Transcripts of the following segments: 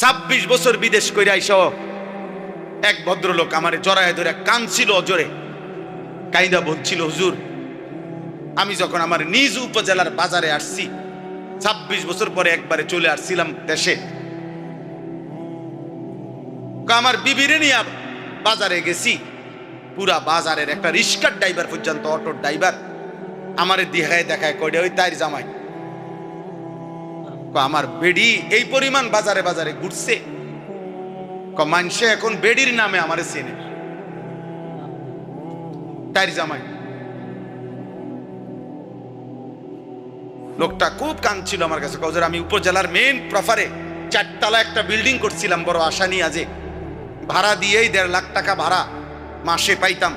ছাব্বিশ বছর বিদেশ কইরা আইস। এক ভদ্রলোক আমার জড়ায় ধরে কাঁদছিল অজরে কাইদা বলছিল, হুজুর, আমি যখন আমার নিজ উপজেলার বাজারে আসছি, ছাব্বিশ বছর পরে একবারে চলে আসছিলাম দেশে। আমার বিবিরে বাজারে গেছি। পুরা বাজারের একটা রিস্কার ড্রাইভার পর্যন্ত অটোর ড্রাইভার, আমারে দেখায় দেখায় কইডে ওই তাইর জামাই ক আমার বেডি এই পরিমাণ বাজারে বাজারে ঘুরছে। মানসে এখন বেডির নামে আমারে চেনে। তাইর জামাই। লোকটা খুব কাঁদছিল আমার কাছে। কজর আমি উপজেলার মেন প্রফারে চারতলা একটা বিল্ডিং করছিলাম, বড় আশা নিয়ে আজে। ভাড়া দিয়েই দেড় লাখ টাকা ভাড়া মাসে পাইতাম।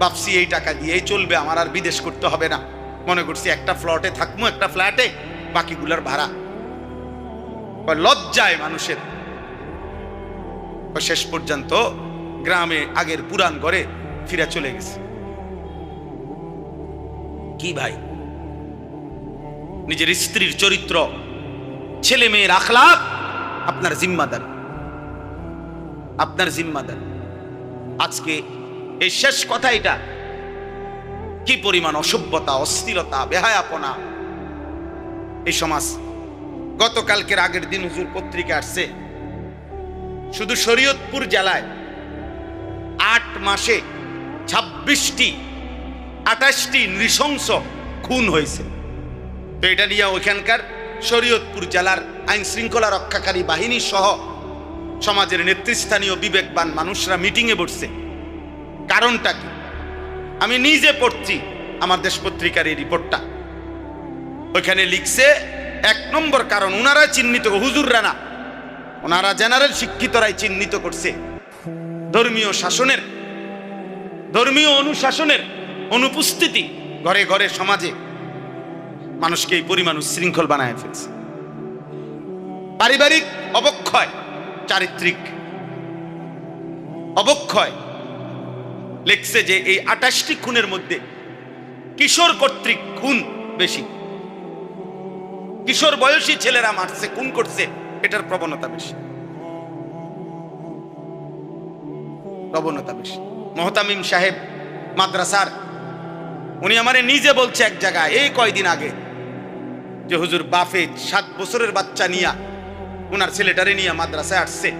ভাবছি এই টাকা দিয়েই চলবে, আমার আর বিদেশ করতে হবে না। মনে করছি একটা ফ্লটে থাকব একটা ফ্ল্যাটে বাকিগুলার ভাড়া। লজ্জায় মানুষের। শেষ পর্যন্ত গ্রামে আগের পুরাণ ঘরে ফিরে চলে গেছে। কি ভাই? নিজের স্ত্রীর চরিত্র, ছেলে মেয়ের আখলাক আপনার জিম্মাদার। আপনার জিম্মাদার। আজকে এই শেষ কথা এটা। কি পরিমাণ অসভ্যতা, অস্থিরতা, বেহায়াপনা এই সমাজ গতকালকের আগের দিন হুজুর পত্রিকা আসছে। শুধু শরীয়তপুর জেলায় আট মাসে ছাব্বিশটি, আঠাশটি নৃশংস খুন হয়েছে। তো এটা নিয়ে ওইখানকার শরীয়তপুর জেলার আইন শৃঙ্খলা রক্ষাকারী বাহিনী সহ সমাজের নেতৃস্থানীয় বিবেকবান মানুষরা মিটিংয়ে বসছে। কারণটা কি? আমি নিজে পড়ছি আমার দেশ পত্রিকার এই রিপোর্টটা। ওইখানে লিখছে এক নম্বর কারণ ওনারা চিহ্নিত হুজুররা না ওনারা জেনারেল শিক্ষিতরাই চিহ্নিত করছে। ধর্মীয় শাসনের, ধর্মীয় অনুশাসনের অনুপস্থিতি ঘরে ঘরে সমাজে মানুষকে এই পরিমাণ উশৃঙ্খল বানায় ফেলছে। পারিবারিক অবক্ষয়, চারিত্রিক অবক্ষয় লিখছে যে এই আটাশটি খুনের মধ্যে কিশোর কর্তৃক খুন বেশি। কিশোর বয়সী ছেলেরা মারছে, খুন করছে, এটার প্রবণতা বেশি। প্রবণতা বেশি। মহতামিম সাহেব, মাদ্রাসার, উনি আমারে নিজে বলছে এক জায়গায়, এই কয়দিন আগে, যে হুজুর বাফে সাত বছরের বাচ্চা নিয়া ওনার ছেলেটারে নিয়ে মাদ্রাসায় আসছে।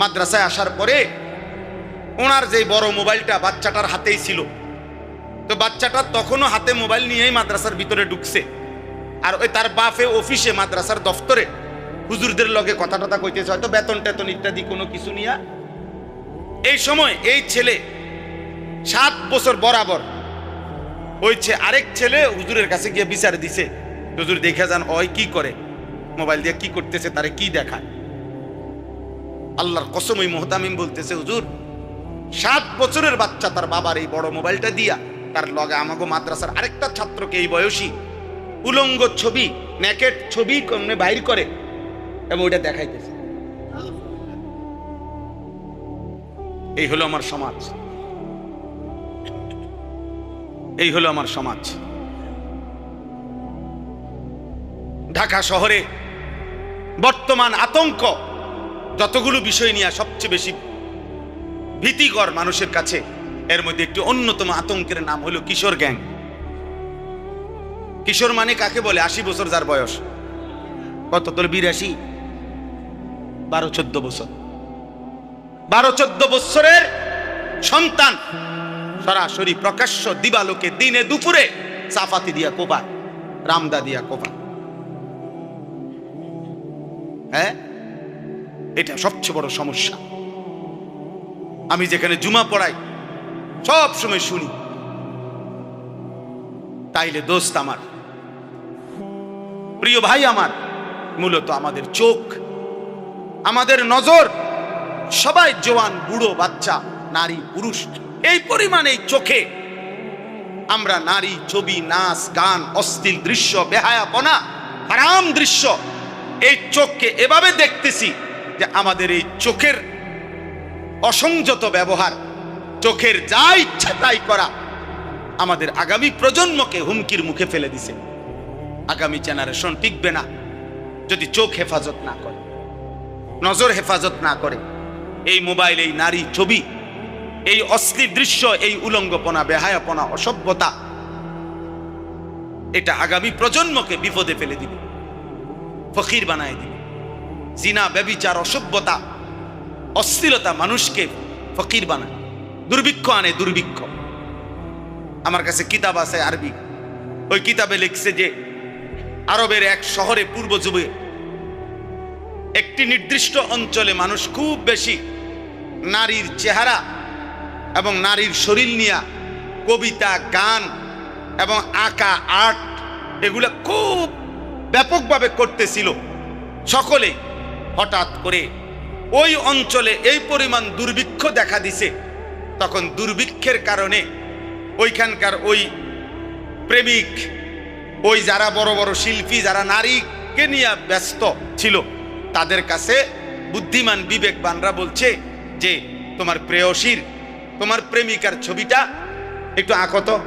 মাদ্রাসায় আসার পরে ওনার যে বড় মোবাইলটা বাচ্চাটার হাতেই ছিল, তো বাচ্চাটা তখনও হাতে মোবাইল নিয়েই মাদ্রাসার ভিতরে ঢুকছে। আর ওই তার বাফে অফিসে মাদ্রাসার দফতরে। হুজুরদের লগে কথা টথা কইতেছে, হয়তো বেতন টেতন ইত্যাদি কোনো কিছু নিয়া। এই সময় এই ছেলে সাত বছর বরাবর ওই আরেক ছেলে হুজুরের কাছে গিয়ে বিচার দিছে। হুজুর দেখে যান ওই কি করে? মোবাইল দিয়ে কি করতেছে, তারে কি দেখায়? আল্লাহর কসম ওই মোহতামিম বলতেছে, হুজুর, সাত বছরের বাচ্চা তার বাবার এই বড় মোবাইলটা দিয়া, তার লগে আমাগো মাদ্রাসার আরেকটা ছাত্রকে এই বয়সী উলঙ্গ ছবি নেকেট ছবি বাইর করে। এবং ওইটা দেখাইতেছে। এই হলো আমার সমাজ। এই হলো আমার সমাজ। ঢাকা শহরে বর্তমান আতঙ্ক, যতগুলো বিষয় নিয়ে সবচেয়ে বেশি ভীতিকর মানুষের কাছে, এর মধ্যে একটি অন্যতম আতঙ্কের নাম হলো কিশোর গ্যাং। কিশোর মানে কাকে বলে? আশি বছর যার বয়স। কত? তোর বিরাশি। বারো, চোদ্দ বছর। বারো, চোদ্দ বছরের সন্তান। সরাসরি প্রকাশ্য দিবালোকে দিনে দুপুরে সাফাতি দিয়া কোপা রামদা দিয়া কোপা হ্যাঁ? এটা সবচেয়ে বড় সমস্যা। আমি যেখানে জুমা পড়াই, সব সময় শুনি, তাইলে দোস্ত আমার। প্রিয় ভাই আমার, মূলত আমাদের চোখ, আমাদের নজর, সবাই জোয়ান, বুড়ো, বাচ্চা, নারী, পুরুষ, এই পরিমাণে চোখে আমরা নারী, ছবি, নাচ, গান অস্থির দৃশ্য, বেহায়াপনা, হারাম দৃশ্য, এই চোখকে এভাবে দেখতেছি যে আমাদের এই চোখের অসংযত ব্যবহার, চোখের যা ইচ্ছা তাই করা আমাদের আগামী প্রজন্মকে হুমকির মুখে ফেলে দিছে। আগামী জেনারেশন টিকবে না। যদি চোখ হেফাজত না করে, নজর হেফাজত না করে, এই মোবাইল এই নারী ছবি, এই অশ্লীল দৃশ্য, এই উলঙ্গপনা, বেহায়াপনা, অসভ্যতা, এটা আগামী প্রজন্মকে বিপদে ফেলে দিবে, ফকির বানায় দিবে। জিনা, ব্যবিচার, অসভ্যতা, অশ্লীলতা মানুষকে ফকির বানায়, দুর্ভিক্ষ আনে দুর্ভিক্ষ। আমার কাছে কিতাব আছে আরবি। ওই কিতাবে লিখছে যে আরবের এক শহরে পূর্ব যুগে একটি নির্দিষ্ট অঞ্চলে মানুষ খুব বেশি নারীর চেহারা এবং নারীর শরীর নিয়ে কবিতা, গান এবং আঁকা, আর্ট এগুলো খুব ব্যাপকভাবে করতেছিল। সকলে হঠাৎ করে ওই অঞ্চলে এই পরিমাণ দুর্ভিক্ষ দেখা দিছে। তখন দুর্ভিক্ষের কারণে ওইখানকার ওই প্রেমিক ওই যারা বড় বড় শিল্পী, যারা নারীকে নিয়ে ব্যস্ত ছিল, তাদের কাছে বুদ্ধিমান বিবেকবানরা বলছে যে, তোমার প্রেয়সীর, তোমার প্রেমিকার ছবিটা একটু আঁকো তো।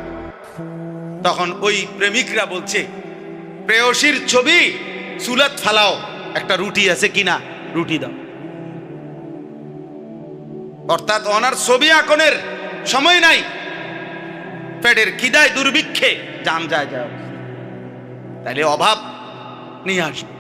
তখন ওই প্রেমিকরা বলছে, প্রেয়সীর ছবি সুলাত ফালাও, একটা রুটি আছে কিনা, রুটি দাও। অর্থাৎ ওনার ছবি আঁকনের সময় নাই। পেটের খিদায় দুর্ভিক্ষে জাম যায় যায়। তাহলে অভাব নিয়ে আসবে।